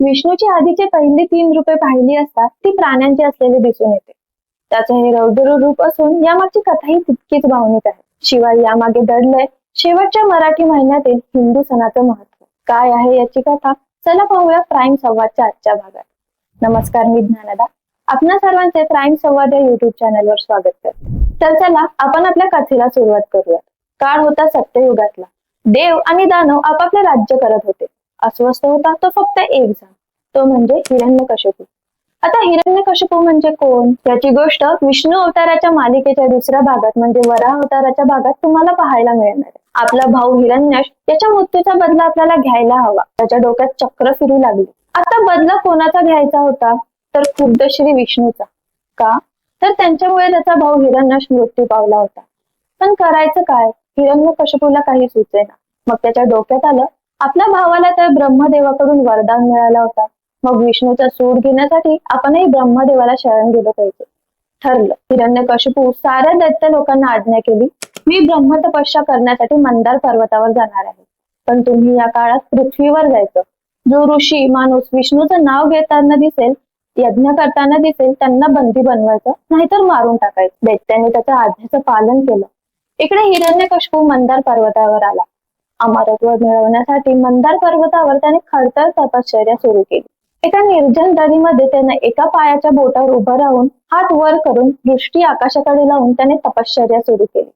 विष्णूची आधीचे पहिले तीन रूपे पाहिली असता ती प्राण्यांची असलेली दिसून येते. त्याचे हे रौद्र रूप असून यामागची कथाही तितकीच भावनिक आहे. शिवाय यामागे दडलंय शेवटच्या मराठी महिन्यातील हिंदू सणाचं महत्त्व काय आहे याची कथा? चला पाहूया प्राईम संवादच्या आजच्या भागात. नमस्कार मी ज्ञानदा. आपणा सर्वांचे प्राईम संवाद या युट्यूब चॅनलवर स्वागत करते. तर चला आपण आपल्या कथेला सुरुवात करूया काळ होता सत्ययुगातला. देव आणि दानव आपापले राज्य करत होते. अस्वस्थ होता तो फक्त एक जण तो म्हणजे हिरण्यकशिपू आता हिरण्यकशिपू म्हणजे कोण? याची गोष्ट विष्णू अवताराच्या मालिकेच्या दुसऱ्या भागात म्हणजे वराह अवताराच्या भागात तुम्हाला पाहायला मिळणार आहे. आपला भाऊ हिरण्यश त्याच्या मृत्यूचा बदला आपल्याला घ्यायला हवा. त्याच्या डोक्यात चक्र फिरू लागली. आता बदला कोणाचा घ्यायचा होता? तर खुद्द श्री विष्णूचा. का? तर त्यांच्यामुळे त्याचा भाऊ हिरण्यश मृत्यू पावला होता. पण करायचं काय? हिरण्यकशिपूला काही सुचेना. मग त्याच्या डोक्यात आलं आपल्या भावाला तर ब्रह्मदेवाकडून वरदान मिळाला होता. मग विष्णूचा सूड घेण्यासाठी आपणही ब्रह्मदेवाला शरण गेलो पाहिजे. ठरलं. हिरण्यकशिपू साऱ्या दैत्य लोकांना आज्ञा केली मी ब्रह्म तपस्या करण्यासाठी मंदार पर्वतावर जाणार आहे. पण तुम्ही या काळात पृथ्वीवर जायचं. जो ऋषी माणूस विष्णूचं नाव घेताना दिसेल यज्ञ करताना दिसेल त्यांना बंदी बनवायचं नाहीतर मारून टाकायचं. दैत्याने त्याच्या आज्ञेचं पालन केलं. इकडे हिरण्यकशपू मंदार पर्वतावर आला. अमरत्व मिळवण्यासाठी मंदार पर्वतावर त्याने खडतर तपश्चर्या सुरू केली. एका निर्जन दरीमध्ये त्याने एका पायाच्या बोटावर उभं राहून हात वर करून दृष्टी आकाशाकडे लावून त्याने तपश्चर्या सुरू केली.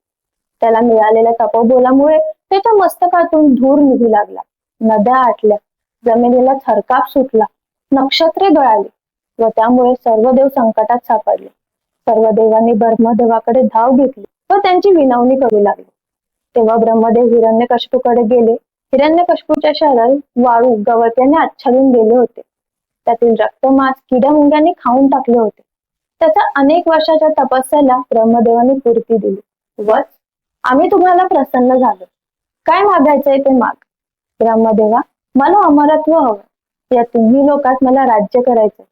त्याला मिळालेल्या तपोबोलामुळे त्याच्या मस्तकातून धूर निघू लागला. नद्या आटल्या जमिनीला थरकाप सुटला नक्षत्रे गळाली व त्यामुळे सर्व देव संकटात सापडले. सर्व देवांनी ब्रह्मदेवाकडे धाव घेतली व त्यांची विनवणी करू लागली. तेव्हा ब्रह्मदेव हिरण्यकशिपूकडे गेले. हिरण्यकशिपूच्या शहरात वाळू गवत याने आच्छादून गेले होते. त्यातील रक्तमास किड्यामुंग्यांनी खाऊन टाकले होते. त्याचा अनेक वर्षाच्या तपस्याला ब्रह्मदेवाने पूर्ती दिली. व आम्ही तुम्हाला प्रसन्न झालो. काय मागायचंय ते माग. ब्रह्मदेवा मला अमरत्व हवं. या तुम्ही लोकात मला राज्य करायचं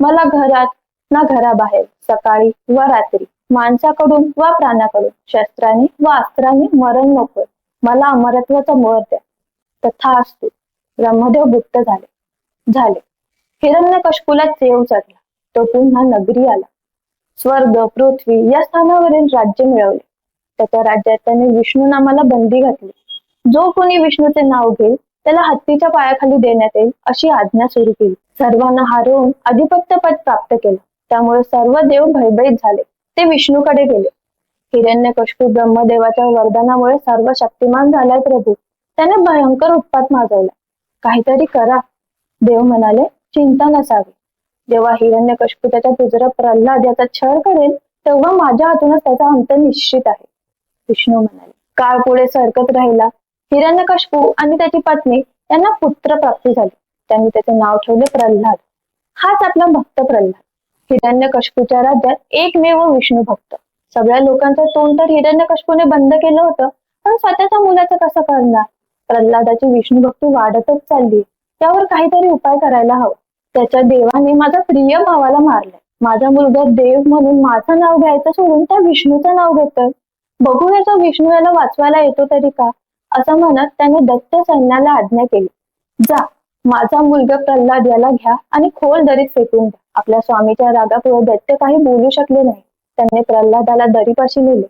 मला घरात ना घराबाहेर सकाळी व रात्री. माणसाकडून वा प्राण्याकडून शस्त्राने व अस्त्राने मरण नकोय. मला अमरत्वाचा मोर द्या. तथा असतो ब्रह्मदेव गुप्त झाले. झाले. हिरण्यकशपुला चेव चढला. तो पुन्हा नगरी आला. स्वर्ग पृथ्वी या स्थानावरील राज्य मिळवले. त्याच्या राज्यात त्याने विष्णू नामाला बंदी घातली. जो कोणी विष्णूचे नाव घेईल त्याला हत्तीच्या पायाखाली देण्यात येईल अशी आज्ञा सुरू केली. सर्वांना हरवून अधिपत्य पद प्राप्त केलं. त्यामुळे सर्व देव भयभीत झाले. ते विष्णूकडे गेले. हिरण्यकशिपू ब्रह्मदेवाच्या वरदानामुळे सर्व शक्तिमान झालाय प्रभू. त्याने भयंकर उत्पात माजवला. काहीतरी करा. देव म्हणाले चिंता नसावी. जेव्हा हिरण्यकशिपू त्याच्या पुजरा प्रल्हाद याचा छळ करेल तेव्हा माझ्या हातूनच त्याचा अंत निश्चित आहे. विष्णू म्हणाले काळ पुढे सरकत राहिला. हिरण्यकशिपू आणि त्याची पत्नी यांना पुत्र प्राप्ती झाली. त्यांनी त्याचे नाव ठेवले प्रल्हाद. हाच आपला भक्त प्रल्हाद. हिरण्यकशिपूच्या राज्यात एकमेव विष्णू भक्त. सगळ्या लोकांचं तोंड तर हिरण्यकशिपूने बंद केलं होतं पण स्वतःच्या मुलाचं कसं करणार प्रल्हादाची विष्णू भक्ती वाढतच चालली. त्यावर काहीतरी उपाय करायला हवा. त्याच्या देवाने माझ्या प्रिय भावाला मारलंय. माझा मुलगा देव म्हणून माझं नाव घ्यायचं सोडून त्या विष्णूचं नाव घेतोय. बघूया तो विष्णू याला वाचवायला येतो तरी का? असं म्हणत त्याने दत्त सैन्याला आज्ञा केली. जा माझा मुलगा प्रल्हाद याला घ्या आणि खोल दरीत फेकून द्या. आपल्या स्वामीच्या रागापुढे दैत्य काही बोलू शकले नाही. त्यांनी प्रल्हादाला दरीपाशी नेले.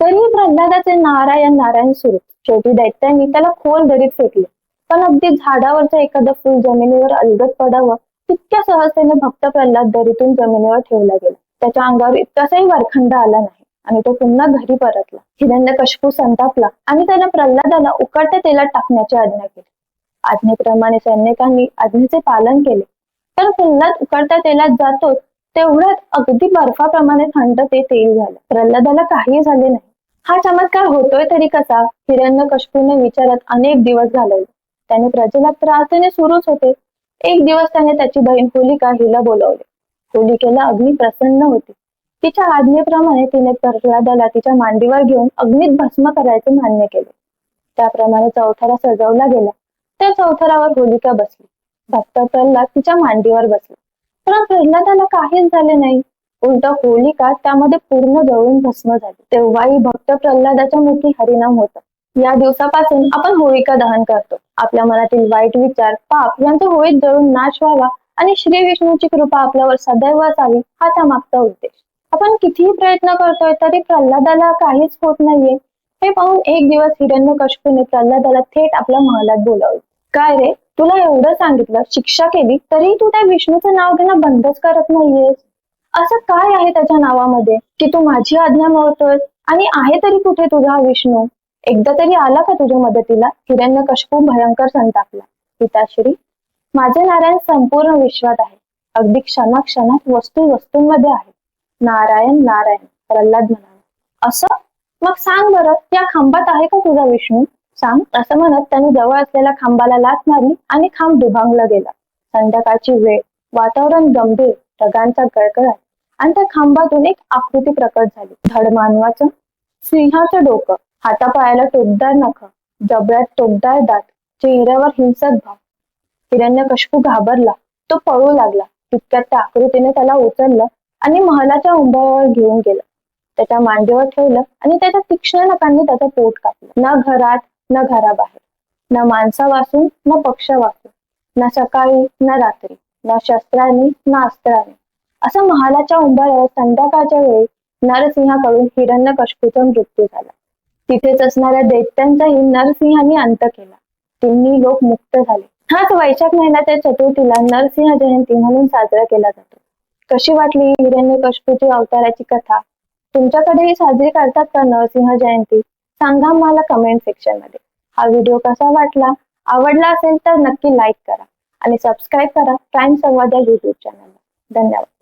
तरी प्रल्हादाचे नारायण नारायण सुरू. शेवटी दैत्यांनी त्याला खोल दरीत फेकले. पण अगदी झाडावरचं एखादं फुल जमिनीवर अलगद पडावं तितक्या सहजतेने भक्त प्रल्हाद दरीतून जमिनीवर ठेवला गेला. त्याच्या अंगावर इतकासाही वरखंड आला नाही. आणि तो पुन्हा घरी परतला. हिरण्यकशिपू संतापला आणि त्याने प्रल्हादाला उकळत्या तेलात टाकण्याची आज्ञा केली. आज्ञेप्रमाणे सैनिकांनी आज्ञेचे पालन केले. तर प्रल्हाद उकळत्या तेलात जातो तेवढ्यात अगदी बर्फाप्रमाणे थंड ते तेल झालं. प्रल्हादाला काही झाले नाही. हा चमत्कार होतोय तरी कसा? हिरण्यकशिपूने विचारत अनेक दिवस घालवले. त्याने प्रजेला त्रास देणे सुरूच होते. एक दिवस त्याने त्याची बहीण होलिका हिला बोलवले. होलिकेला अग्नी प्रसन्न होती. तिच्या आज्ञेप्रमाणे तिने प्रल्हादाला तिच्या मांडीवर घेऊन अग्नीत भस्म करायचे मान्य केले. त्याप्रमाणे चौथारा सजवला गेला. त्या चौथारावर होलिका बसली. भक्त प्रल्हाद तिच्या मांडीवर बसला. पण प्रल्हादाला काहीच झाले नाही. उलट होलिका त्यामध्ये पूर्ण जळून भस्म झाली. तेव्हाही भक्त प्रल्हादाच्या मुठी हरिनाम होता. या दिवसापासून आपण होळिका दहन करतो. आपल्या मनातील वाईट विचार पाप यांचा होळीत जळून नाश व्हावा आणि श्री विष्णूची कृपा आपल्यावर सदैव असावी हा त्यामागचा उद्देश. आपण कितीही प्रयत्न करतोय तरी प्रल्हादाला काहीच होत नाहीये. हे पाहून एक दिवस हिरण्यकश्यपूने प्रल्हादाला थेट आपल्या महालात बोलावले. काय रे? तुला एवढं सांगितलं शिक्षा केली तरी तू त्या विष्णूचं नाव घेणं बंदच करत नाहीयेस. असं काय आहे त्याच्या नावामध्ये की तू माझी आज्ञा मोडतोय आणि आहे तरी कुठे तुझा विष्णू? एकदा तरी आला का तुझ्या मदतीला? हिरण्यकश्यपू भयंकर संतापला. पिताश्री माझे नारायण संपूर्ण विश्वात आहे. अगदी क्षणाक्षणात वस्तू वस्तूंमध्ये आहे. नारायण नारायण प्रल्हाद म्हणाला. असं? मग सांग बरं या खांबात आहे का तुझा विष्णू? सांग असं म्हणत त्याने जवळ असलेल्या खांबाला लाच मारली आणि खांब दुभांगला गेला. संध्याकाळची वेळ वातावरण गंभीर ढगांचा गळगळाट आणि त्या खांबातून एक आकृती प्रकट झाली. धड मानवाचं सिंहाचं डोकं हातापायाला टोकदार नख जबड्यात टोकदार दात चेहऱ्यावर हिंसक भाव. हिरण्यकश्यपू घाबरला तो पळू लागला. तितक्यात त्या आकृतीने त्याला उचललं आणि महालाच्या उंबऱ्यावर घेऊन गेलं. त्याच्या मांडीवर ठेवलं आणि त्याच्या तीक्ष्ण नकांनी त्याचं पोट कापलं. न घरात न घराबाहेर न माणसा वाचून न पक्ष वाचून न सकाळी न रात्री न शस्त्राने ना अस्त्राने. असं महालाच्या उंबऱ्यावर संध्याकाळच्या वेळी नरसिंहाकडून हिरण्यकश्यपूचा मृत्यू झाला. तिथेच असणाऱ्या दैत्यांचाही नरसिंहांनी अंत केला. तिन्ही लोक मुक्त झाले. हाच वैशाख महिन्याच्या चतुर्थीला नरसिंह जयंती म्हणून साजरा केला जातो. कशी वाटली हिरण्यकश्यपूची अवताराची कथा? तुमच्याकडेही साजरी करतात का नरसिंह जयंती? सांगा मला कमेंट सेक्शनमध्ये. हा व्हिडिओ कसा वाटला? आवडला असेल तर नक्की लाईक करा. आणि सबस्क्राईब करा. प्राईम संवाद या युट्यूब चॅनलला धन्यवाद.